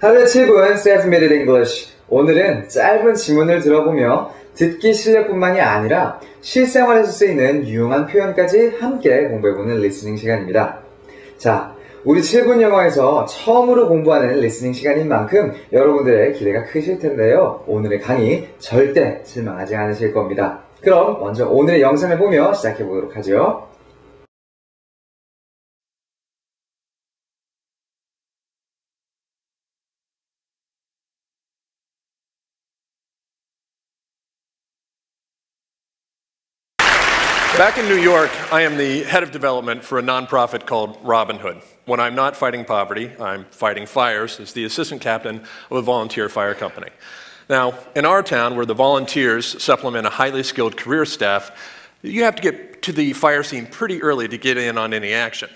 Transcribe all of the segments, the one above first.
하루에 7분 Self Made English. 오늘은 짧은 지문을 들어보며 듣기 실력뿐만이 아니라 실생활에서 쓰이는 유용한 표현까지 함께 공부해보는 리스닝 시간입니다. 자, 우리 7분 영어에서 처음으로 공부하는 리스닝 시간인 만큼 여러분들의 기대가 크실 텐데요. 오늘의 강의 절대 실망하지 않으실 겁니다. 그럼 먼저 오늘의 영상을 보며 시작해 보도록 하죠. Back in New York, I am the head of development for a nonprofit called Robin Hood. When I'm not fighting poverty, I'm fighting fires as the assistant captain of a volunteer fire company. Now, in our town, where the volunteers supplement a highly skilled career staff, you have to get to the fire scene pretty early to get in on any action.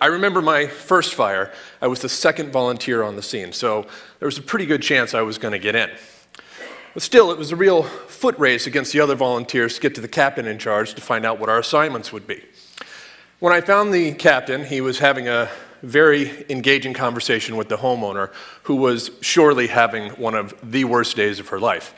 I remember my first fire, I was the second volunteer on the scene, so there was a pretty good chance I was going to get in. But still, it was a real foot race against the other volunteers to get to the captain in charge to find out what our assignments would be. When I found the captain, he was having a very engaging conversation with the homeowner, who was surely having one of the worst days of her life.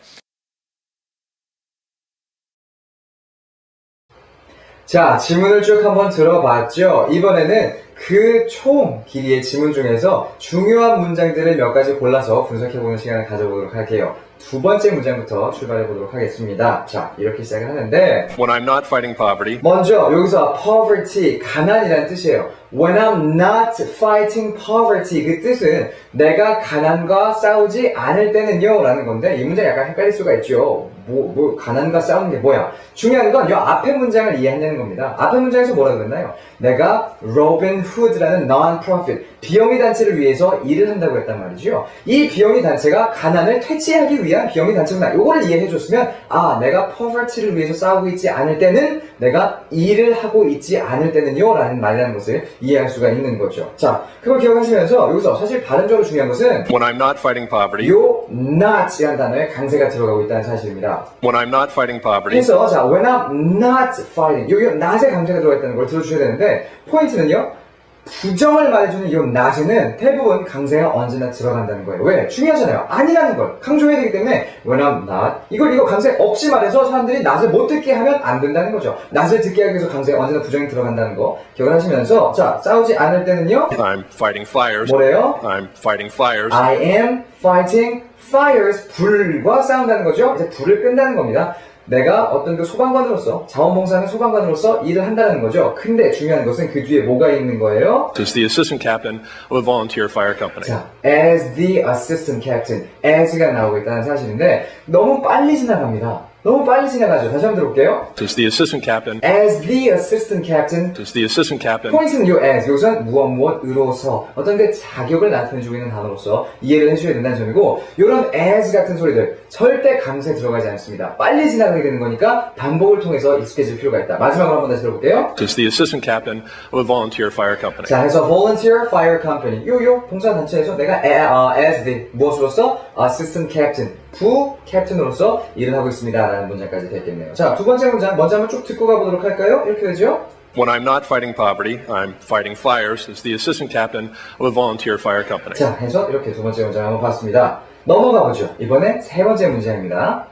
자, 지문을 쭉 한번 들어봤죠? 이번에는 그 총 길이의 지문 중에서 중요한 문장들을 몇 가지 골라서 분석해보는 시간을 가져보도록 할게요. 두 번째 문장부터 출발해 보도록 하겠습니다. 자, 이렇게 시작을 하는데 When I'm not fighting poverty, 먼저 여기서 poverty, 가난이라는 뜻이에요. When I'm not fighting poverty 그 뜻은 내가 가난과 싸우지 않을 때는요 라는 건데 이 문장 약간 헷갈릴 수가 있죠. 뭐, 뭐 가난과 싸우는 게 뭐야? 중요한 건 이 앞에 문장을 이해하는 겁니다. 앞에 문장에서 뭐라고 그랬나요? 내가 Robin Hood라는 non-profit 비영리 단체를 위해서 일을 한다고 했단 말이죠. 이 비영리 단체가 가난을 퇴치하기 위한 비영리 단체구나. 이거를 이해해 줬으면 아 내가 poverty를 위해서 싸우고 있지 않을 때는 내가 일을 하고 있지 않을 때는요 라는 말이라는 것을 이해할 수가 있는 거죠. 자, 그걸 기억하시면서 여기서 사실 발음적으로 중요한 것은 when I'm not fighting poverty, 요 not이라는 단어에 강세가 들어가고 있다는 사실입니다. when I'm not fighting poverty, 그래서 자, when I'm not fighting 요, 요 not에 강세가 들어가 있다는 걸 들어주셔야 되는데 포인트는요. 부정을 말해주는 이 not에는 대부분 강세가 언제나 들어간다는 거예요. 왜? 중요하잖아요. 아니라는 걸 강조해야 되기 때문에 when I'm not 이걸 이거 강세 없이 말해서 사람들이 not을 못 듣게 하면 안 된다는 거죠. not을 듣게 하기 위해서 강세가 언제나 부정이 들어간다는 거 기억을 하시면서 자 싸우지 않을 때는요. I'm fighting fires, 뭐래요? I'm fighting fires, I am fighting fires. 불과 싸운다는 거죠. 이제 불을 끈다는 겁니다. 내가 어떤 그 소방관으로서 자원봉사하는 소방관으로서 일을 한다는 거죠. 근데 중요한 것은 그 뒤에 뭐가 있는 거예요? as the assistant captain of a volunteer fire company. 자, as the assistant captain, as가 나오고 있다는 사실인데 너무 빨리 지나갑니다. 너무 빨리 지나가죠. 다시 한번 들어볼게요. as the assistant captain, As the assistant captain, as the assistant captain 포인트는 요 as, 여기서는 무엇 무엇으로서 어떤 그 자격을 나타내주고 있는 단어로서 이해를 해주셔야 된다는 점이고 이런 as 같은 소리들 절대 강세 들어가지 않습니다. 빨리 지나가게 되는 거니까 반복을 통해서 익숙해질 필요가 있다. 마지막으로 한번 다시 들어볼게요. as the assistant captain of a volunteer fire company. 자, 해서 volunteer fire company 요요 봉사 단체에서 내가 어, as the 무엇으로서 assistant captain 부 캡틴으로서 일을 하고 있습니다 라는 문장까지 됐겠네요. 자, 두 번째 문장 먼저 한번 쭉 듣고 가보도록 할까요? 이렇게 되죠? When I'm not fighting poverty, I'm fighting fires as the assistant captain of a volunteer fire company. 자, 해서 이렇게 두 번째 문장 한번 봤습니다. 넘어가 보죠. 이번에 세 번째 문장입니다.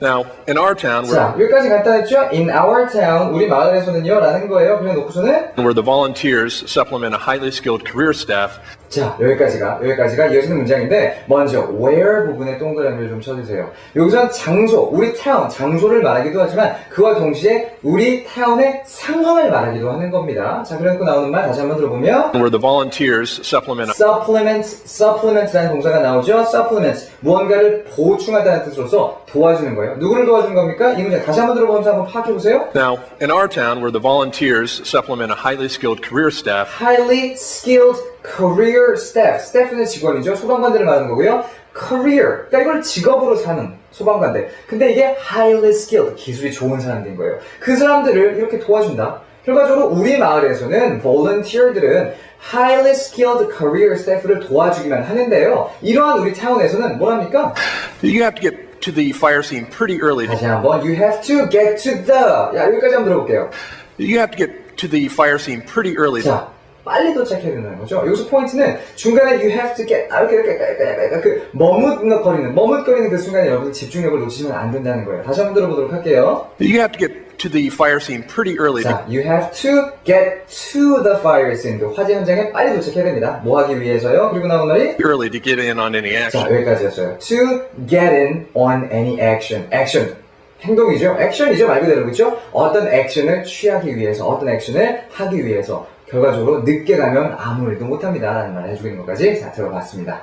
Now, in our town, 자, where, 여기까지 간단했죠? In our town, 우리 마을에서는요, 라는 거예요. 그냥 놓고서는 where the volunteers supplement a highly skilled career staff, 자, 여기까지가, 여기까지가 이어지는 문장인데, 먼저, where 부분에 동그라미를 좀 쳐주세요. 여기선 장소, 우리 타운, 장소를 말하기도 하지만, 그와 동시에 우리 타운의 상황을 말하기도 하는 겁니다. 자, 그래놓고 나오는 말 다시 한번 들어보면, where the volunteers supplement supplement, supplement라는 동사가 나오죠. supplement, 무언가를 보충하다는 뜻으로서 도와주는 거예요. 누구를 도와주는 겁니까? 이 문장 다시 한번 들어보면서 한번 파악해보세요. Now, in our town, where the volunteers supplement a highly skilled career staff, highly skilled career staff. staff는 직원이죠. 소방관들을 말하는 거고요. career. 그러니까 이걸 직업으로 사는 소방관들. 근데 이게 highly skilled. 기술이 좋은 사람들인 거예요. 그 사람들을 이렇게 도와준다. 결과적으로 우리 마을에서는 volunteer들은 highly skilled career staff를 도와주기만 하는데요. 이러한 우리 타운에서는 뭐랍니까? you have to get to the fire scene pretty early. 다시 한번 you have to get to the 야 여기까지 한번 들어볼게요. You have to get to the fire scene pretty early. 자, 빨리 도착해야 된다는 거죠. 여기서 포인트는 중간에 you have to get 아, 이렇게 이렇게 이렇게 이렇게 이렇게 그 머뭇거리는 머뭇거리는 그 순간에 여러분 집중력을 놓치시면 안 된다는 거예요. 다시 한번 들어보도록 할게요. You have to get to the fire scene pretty early. 자, you have to get to the fire scene. 그 화재 현장에 빨리 도착해야 됩니다. 뭐 하기 위해서요? 그리고 나온 말이 early to get in on any 자, action. 여기까지였어요. To get in on any action. action. 행동이죠. 액션이죠. 말 그대로 그렇죠? 어떤 액션을 취하기 위해서, 어떤 액션을 하기 위해서 결과적으로 늦게 가면 아무 일도 못합니다. 라는 말을 해주고 있는 것까지 자, 들어봤습니다.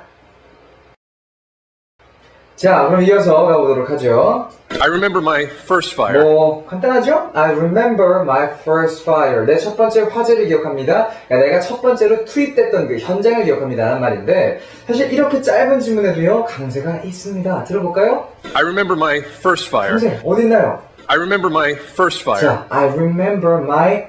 자, 그럼 이어서 가보도록 하죠. I remember my first fire. 뭐 간단하죠? I remember my first fire. 내 첫 번째 화재를 기억합니다. 그러니까 내가 첫 번째로 투입됐던 그 현장을 기억합니다. 라는 말인데 사실 이렇게 짧은 질문에도요 강세가 있습니다. 들어볼까요? I remember my first fire. 강세 어딨나요? I remember my first fire. 자, I remember my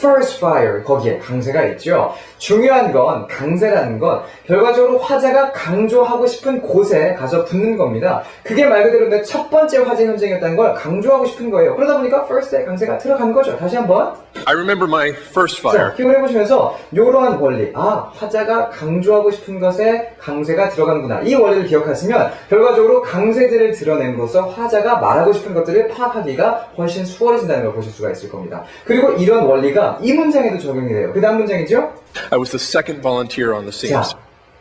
first fire. 거기에 강세가 있죠. 중요한 건 강세라는 건 결과적으로 화재가 강조하고 싶은 곳에 가서 붙는 겁니다. 그게 말 그대로 내 첫 번째 화재 현장이었다는 걸 강조하고 싶은 거예요. 그러다 보니까 first에 강세가 들어간 거죠. 다시 한번. I remember my first 자, fire. 기억을 해보시면서 이러한 원리, 아 화자가 강조하고 싶은 것에 강세가 들어가는구나. 이 원리를 기억하시면 결과적으로 강세들을 드러냄으로써 화자가 말하고 싶은 것들을 파악하기가 훨씬 수월해진다는 걸 보실 수가 있을 겁니다. 그리고 이런 원리가 이 문장에도 적용이 돼요. 그 다음 문장이죠? I was the second volunteer on the scene. 자,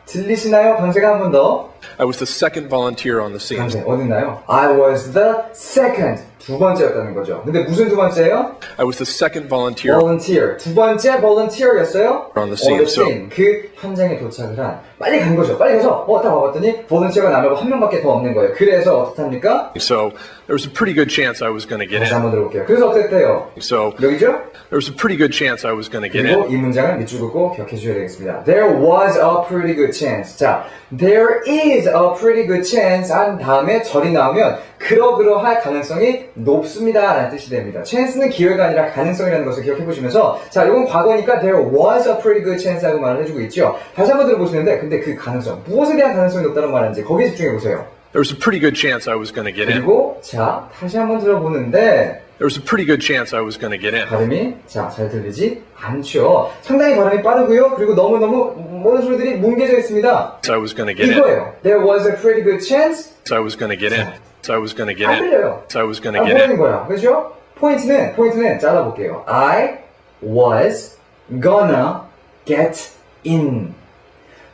들리시나요? 강세가 한 번 더. I was the second volunteer on the scene. 강세 어딨나요? I was the second. 두 번째였다는 거죠. 근데 무슨 두 번째예요? I was the second volunteer. volunteer. 두 번째 volunteer였어요. On the scene. On the scene. 그 현장에 도착을 한. 빨리 간 거죠. 빨리 가서 어, 딱 와봤더니 volunteer가 남하고 한 명밖에 더 없는 거예요. 그래서 어떻답니까? So there was a pretty good chance I was going to get in. 한번 들어볼게요. 그래서 어땠대요? So 여기죠? there was a pretty good chance I was going to get 그리고 in. 이 문장을 밑줄 긋고 기억해 주셔야 되겠습니다. There was a pretty good chance. 자, there is a pretty good chance 한 다음에 절이 나오면 그러그러할 가능성이 높습니다 라는 뜻이 됩니다. chance는 기회가 아니라 가능성이라는 것을 기억해 보시면서 자, 이건 과거니까 there was a pretty good chance 하고 말을 해주고 있죠. 다시 한번 들어보시는데 근데 그 가능성, 무엇에 대한 가능성이 높다는 말인지 거기에 집중해 보세요. There was a pretty good chance I was going to get in. 그리고 자, 다시 한번 들어보는데 There was a pretty good chance I was going to get in. 발음이 자 잘 들리지 않죠. 상당히 발음이 빠르고요. 그리고 너무너무 모든 소리들이 뭉개져 있습니다. So I was going to get in. 이거예요. There was a pretty good chance. I was going to get in. So I was going to get 안 in. 들려요. So I was going 안 to get 보이는 in. 거야. 그렇죠? 포인트는 포인트는 잘라 볼게요. I was gonna get in.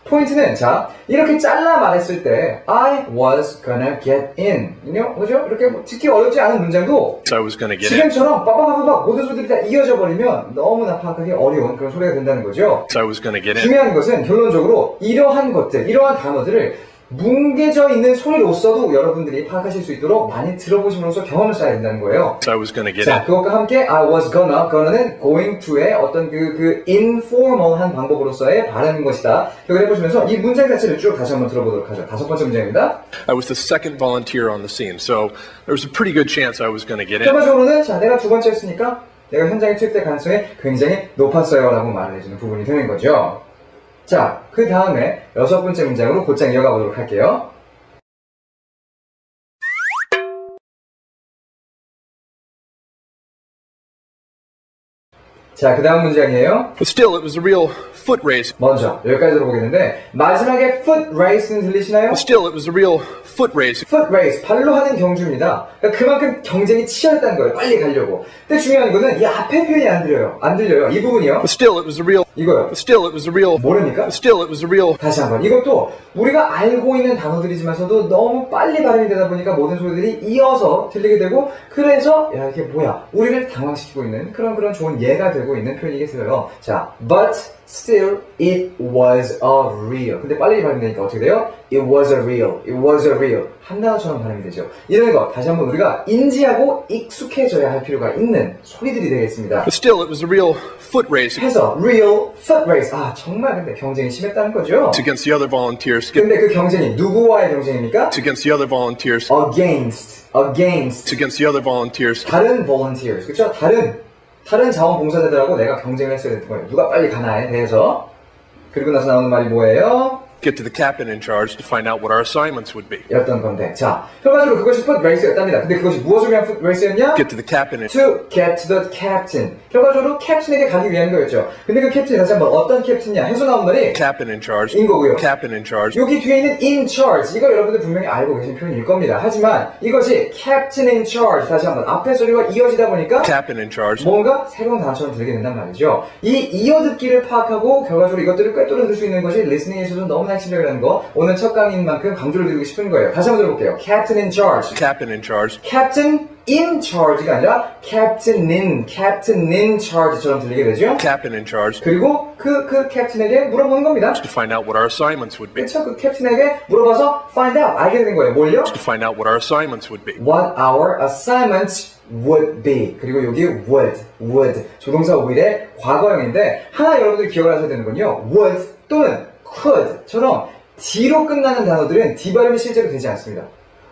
포인트는 자 이렇게 잘라 말했을 때 I was gonna get in. you 그죠? 이렇게 뭐 듣기 어렵지 않은 문장도 So I was to get. 지금처럼 빠바바바박 모든 소리들이 다 이어져 버리면 너무나 파악하기 어려운 그런 소리가 된다는 거죠. So I was to get in. 중요한 것은 결론적으로 이러한 것들, 이러한 단어들을 뭉개져 있는 소리로서도 여러분들이 파악하실 수 있도록 많이 들어보심으로써 경험을 쌓아야 된다는 거예요. I was to get 자. 그것과 함께 I was gonna, gonna는 going to의 어떤 그, 그 informal한 방법으로서의 발음인 것이다. 기억을 해보시면서 이 문장 자체를 쭉 다시 한번 들어보도록 하죠. 다섯 번째 문장입니다. I was the second volunteer on the scene. So there was a pretty good chance I was to get in. 결과적으로는 자, 내가 두 번째였으니까 내가 현장에 투입될 가능성이 굉장히 높았어요. 라고 말을 해주는 부분이 되는 거죠. 자, 그 다음에 여섯 번째 문장으로 곧장 이어가 보도록 할게요. 자, 그 다음 문장이에요. But still, it was a real foot race. 먼저, 여기까지 들어보겠는데, 마지막에 foot race는 들리시나요? But still, it was a real foot race. foot race, 발로 하는 경주입니다. 그러니까 그만큼 경쟁이 치열했다는 거예요. 빨리 가려고. 근데 중요한 거는 이 앞에 표현이 안 들려요. 안 들려요. 이 부분이요. But still, it was a real. 이거요. Still, it was a real. But still, it was a real. 다시 한번. 이것도 우리가 알고 있는 단어들이지만서도 너무 빨리 발음이 되다 보니까 모든 소리들이 이어서 들리게 되고 그래서 야 이게 뭐야 우리를 당황시키고 있는 그런 그런 좋은 예가 되고 있는 표현이겠어요. 자, but still it was a real. 근데 빨리 발음되니까 어떻게 돼요? It was a real. It was a real. 한 단어처럼 발음이 되죠. 이런 거 다시 한번 우리가 인지하고 익숙해져야 할 필요가 있는 소리들이 되겠습니다. But still, it was a real foot race 해서 real foot race. 아 정말 근데 경쟁이 심했다는 거죠. against the other volunteers. 근데 그 경쟁이 누구와의 경쟁입니까? Against the other volunteers. Against, against Against the other volunteers. 다른 volunteers, 그렇죠? 다른 다른 자원봉사자들하고 내가 경쟁을 했어야 되는 거예요. 누가 빨리 가나에 대해서. 그리고 나서 나오는 말이 뭐예요? Get to the captain in charge to find out what our assignments would be. 였던 건데 자 결과적으로 그것이 race였답니다. 근데 그것이 무엇을 위한 race였냐? Get to the captain in to get to the captain. 결과적으로 캡틴에게 가기 위한 거였죠. 근데 그 캡틴이 다시 한번 어떤 캡틴이냐? 해서 나온 말이 captain in charge. 인 거고요. Captain in charge. 여기 뒤에 있는 in charge 이걸 여러분들 분명히 알고 계신 표현일 겁니다. 하지만 이것이 captain in charge 다시 한번 앞에 소리와 이어지다 보니까 Captain in charge. 뭔가 새로운 단어처럼 들리게 된단 말이죠. 이 이어듣기를 파악하고 결과적으로 이것들을 꿰뚫어 들을 수 있는 것이 리스닝에 있어서 너무 나 핵심적이라는 거 오늘 첫 강의인 만큼 강조를 드리고 싶은 거예요. 다시 한번 들어볼게요. captain in charge. Captain in charge. captain in charge가 아니라 captain in, captain in charge처럼 들리게 되죠. Captain in charge. 그리고 그, 그 캡틴에게 물어보는 겁니다. To find out what our assignments would be. 그렇죠? 그 캡틴에게 물어봐서 find out, 알게 되는 거예요. 뭘요? To find out what our assignments would be. What our assignments would be. 그리고 여기 would, would. 조동사 would의 과거형인데 하나 여러분들이 기억을 하셔야 되는 건요. would 또는 could처럼 D로 끝나는 단어들은 D 발음이 실제로 되지 않습니다.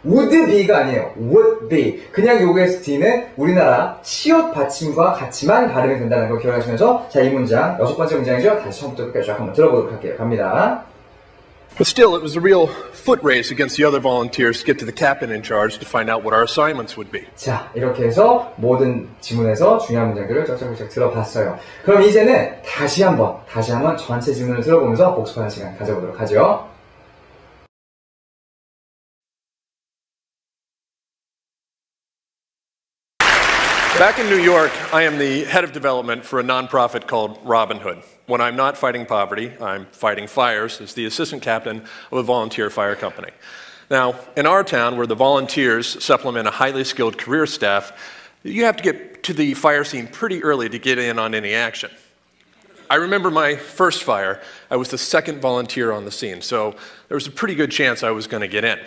would be가 아니에요. would be. 그냥 요구에서 D는 우리나라 시옷 받침과 같이만 발음이 된다는 거 기억하시면서 자, 이 문장, 여섯 번째 문장이죠. 다시 처음부터 끝까지 쫙 한번 들어보도록 할게요. 갑니다. But still, it was a real foot race against the other volunteers to get to the captain in charge to find out what our assignments would be. 자, 이렇게 해서 모든 지문에서 중요한 문장들을 쩍쩍쩍 들어봤어요. 그럼 이제는 다시 한번, 다시 한번 전체 지문을 들어보면서 복습하는 시간 가져보도록 하죠. Back in New York, I am the head of development for a nonprofit called Robin Hood. When I'm not fighting poverty, I'm fighting fires as the assistant captain of a volunteer fire company. Now, in our town, where the volunteers supplement a highly skilled career staff, you have to get to the fire scene pretty early to get in on any action. I remember my first fire, I was the second volunteer on the scene, so there was a pretty good chance I was going to get in.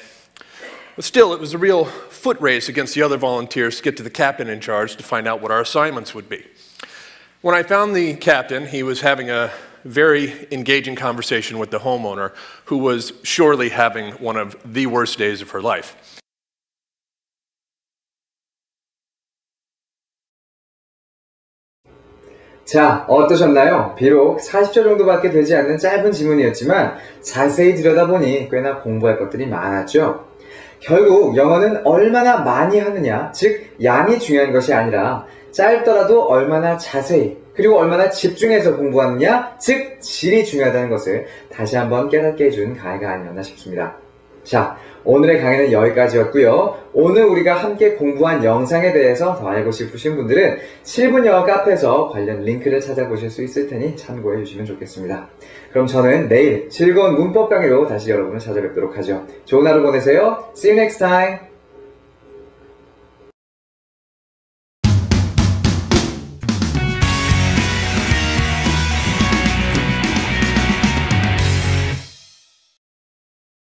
But still, it was a real foot race against the other volunteers to get to the captain in charge to find out what our assignments would be. When I found the captain, he was having a very engaging conversation with the homeowner, who was surely having one of the worst days of her life. 자, 어떠셨나요? 비록 40초 정도밖에 되지 않는 짧은 지문이었지만 자세히 들여다보니 꽤나 공부할 것들이 많았죠. 결국 영어는 얼마나 많이 하느냐, 즉 양이 중요한 것이 아니라 짧더라도 얼마나 자세히 그리고 얼마나 집중해서 공부하느냐, 즉 질이 중요하다는 것을 다시 한번 깨닫게 해준 강의가 아니었나 싶습니다. 자, 오늘의 강의는 여기까지였고요. 오늘 우리가 함께 공부한 영상에 대해서 더 알고 싶으신 분들은 7분 영어 카페에서 관련 링크를 찾아보실 수 있을 테니 참고해 주시면 좋겠습니다. 그럼 저는 내일 즐거운 문법 강의로 다시 여러분을 찾아뵙도록 하죠. 좋은 하루 보내세요. See you next time.